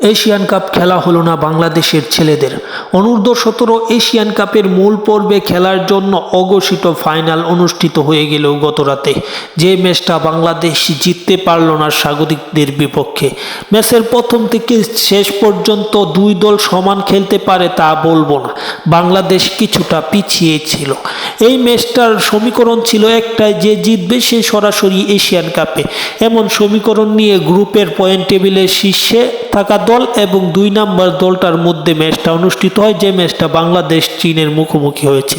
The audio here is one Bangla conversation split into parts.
এশিয়ান কাপ খেলা হলো না বাংলাদেশের ছেলেদের। অনূর্ধ্ব সতেরো এশিয়ান কাপের মূল পর্বে খেলার জন্য অঘোষিত ফাইনাল অনুষ্ঠিত হয়ে গেলেও গত রাতে যে ম্যাচটা বাংলাদেশ জিততে পারল না স্বাগতিকদের বিপক্ষে। ম্যাচের প্রথম থেকে শেষ পর্যন্ত দুই দল সমান খেলতে পারে তা বলব না। বাংলাদেশ কিছুটা পিছিয়ে ছিল। এই ম্যাচটার সমীকরণ ছিল একটাই, যে জিতবে সে সরাসরি এশিয়ান কাপে। এমন সমীকরণ নিয়ে গ্রুপের পয়েন্ট টেবিলের শীর্ষে থাকা দল এবং দুই নাম্বার দলটার মধ্যে ম্যাচটা অনুষ্ঠিত হয়, যে ম্যাচটা বাংলাদেশ চীনের মুখোমুখি হয়েছে।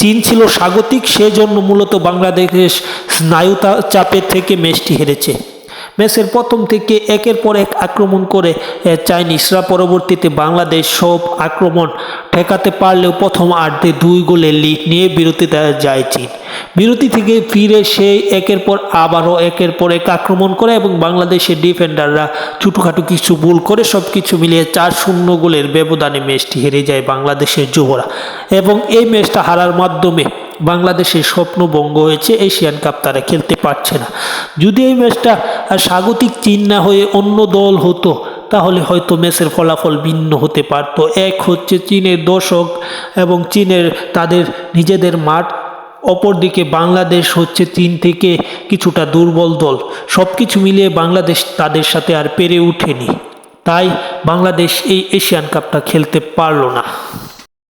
চীন ছিল স্বাগতিক, সেজন্য মূলত বাংলাদেশের স্নায়ুতা চাপের চাপে থেকে ম্যাচটি হেরেছে। ম্যাচের প্রথম থেকে একের পর এক আক্রমণ করে চাইনিজরা পরবর্তীতে বাংলাদেশ সব আক্রমণ ঠেকাতে পারলেও প্রথম আর্ধে দুই গোলের লিড নিয়ে বিরতিতে যায় চীন। বিরতি থেকে ফিরে সেই একের পর আবারও একের পর এক আক্রমণ করে এবং বাংলাদেশের ডিফেন্ডাররা ছোটোখাটো কিছু ভুল করে সব কিছু মিলিয়ে চার শূন্য গোলের ব্যবধানে ম্যাচটি হেরে যায় বাংলাদেশের যুবরা এবং এই ম্যাচটা হারার মাধ্যমে বাংলাদেশের স্বপ্ন ভঙ্গ হয়েছে, এশিয়ান কাপ তারা খেলতে পারছে না। যদি এই ম্যাচটা স্বাগতিক চীন না হয়ে অন্য দল হতো, তাহলে হয়তো ম্যাচের ফলাফল ভিন্ন হতে পারত। এক হচ্ছে চীনের দর্শক এবং চীনের তাদের নিজেদের মাঠ, অপরদিকে বাংলাদেশ হচ্ছে চীন থেকে কিছুটা দুর্বল দল। সব কিছু মিলিয়ে বাংলাদেশ তাদের সাথে আর পেরে ওঠেনি তাই বাংলাদেশ এই এশিয়ান কাপটা খেলতে পারল না।